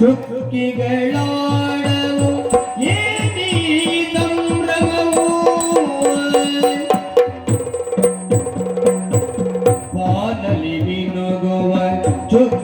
ಚುಕ್ಕಿಗಳಾಡವು ಏನಿ ಸಂಭ್ರಮವು ಬಾನಲಿ ವಿನುಗುವ ಚುಕ್ಕಿಗಳಾಡವು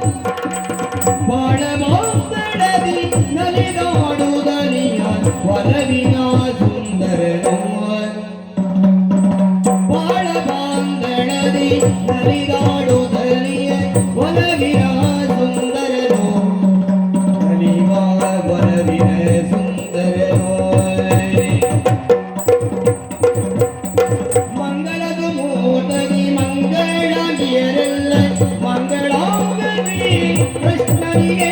வரவினா சுந்தரனாய் வாழ பாந்தனதி நலிதாடுதலிய வரவினா சுந்தரனோ anyway வரவின சுந்தரனோய் மங்களது மூததி மங்களாம் எரல்ல மங்களாங்கவி கிருஷ்ணனியே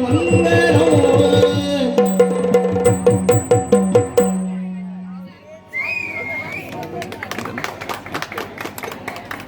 podemos